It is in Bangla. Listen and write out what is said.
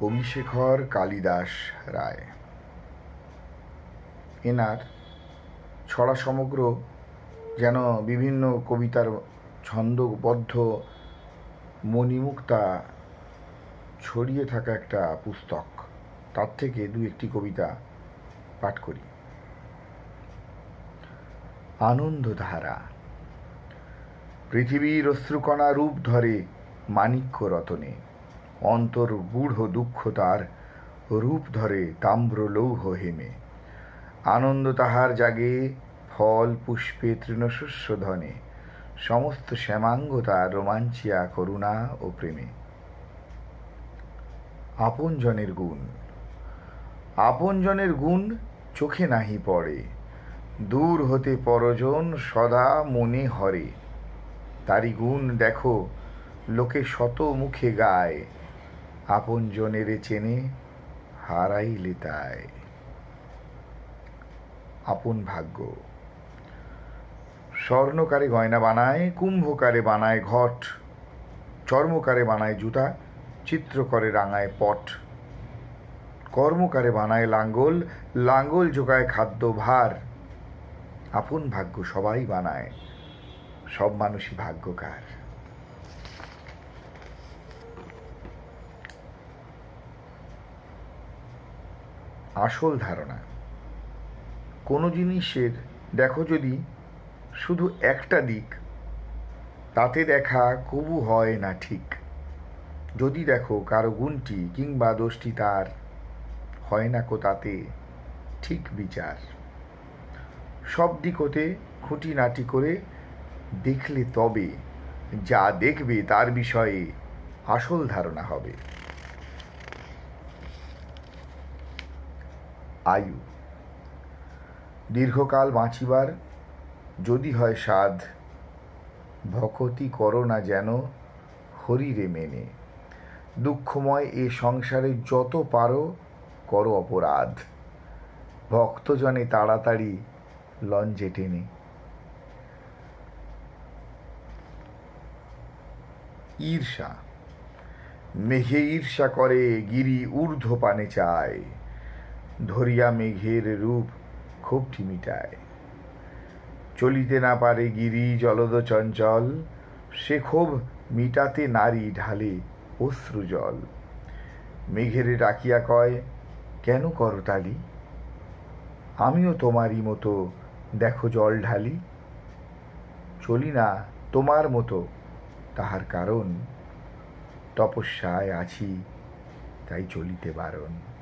কবিশেখর কালিদাস রায়। এনার ছড়া সমগ্র যেন বিভিন্ন কবিতার ছন্দবদ্ধ মণিমুক্তা ছড়িয়ে থাকা একটা পুস্তক। তার থেকে দু একটি কবিতা পাঠ করি। আনন্দধারা। পৃথিবীর অশ্রুকণা রূপ ধরে মাণিক্য রতনে অন্তর গূঢ় দুঃখ তার, রূপ ধরে তাম্র লৌহ হেমে। আনন্দ তাহার জাগে, ফল, পুষ্পে তৃণশস্য ধনে। সমস্ত শ্যামাঙ্গ তার রোমাঞ্চিয়া, করুণা ও প্রেমে। আপনজনের গুণ। আপনজনের গুণ চোখে নাহি পড়ে। দূর হতে পরজন সদা মনে হরে। তারি গুণ দেখো, লোকে শত মুখে গায়। আপন জনেরে চেনে হারাইলে তাই। আপন ভাগ্য। স্বর্ণকারে গয়না বানায়, কুম্ভকারে বানায় ঘট, চর্মকারে বানায় জুতা চিত্র করে রাঙায় পট। কর্মকারে বানায় লাঙ্গল লাঙ্গল জোগায় খাদ্য ভার। আপন ভাগ্য সবাই বানায়, সব মানুষই ভাগ্যকার। আসল ধারণা। কোনো জিনিসের, দেখো যদি শুধু একটা দিক, তাতে দেখা কবু হয় না ঠিক। যদি দেখো কারও গুণটি কিংবা দোষটি তার, হয় না কো তাতে, ঠিক বিচার। সব দিক হতে খুঁটিনাটি করে দেখলে তবে যা দেখবে তার বিষয়ে আসল ধারণা হবে। আয়ু। দীর্ঘকাল বাঁচিবার যদি হয় সাধ ভকতি করো না যেন হরিরে মেনে। দুঃখময় এ সংসারে যত পারো করো অপরাধ। ভক্তজনে তাড়াতাড়ি লঞ্চে টেনে। ঈর্ষা। মেঘে ঈর্ষা করে গিরি ঊর্ধ্ব পানে চায়। ধরিয়া মেঘের রূপ খুব মিটায় চলিতে না পারে গিরি, জলদ চঞ্চল, সে ক্ষোভ মিটাতে নারী ঢালে অশ্রু জল। মেঘেরে ডাকিয়া কয়, কেন করতালি আমিও তোমারই মতো দেখো জল ঢালি। চলি না তোমার মতো, তাহার কারণ। তপস্যায় আছি, তাই চলিতে বারণ।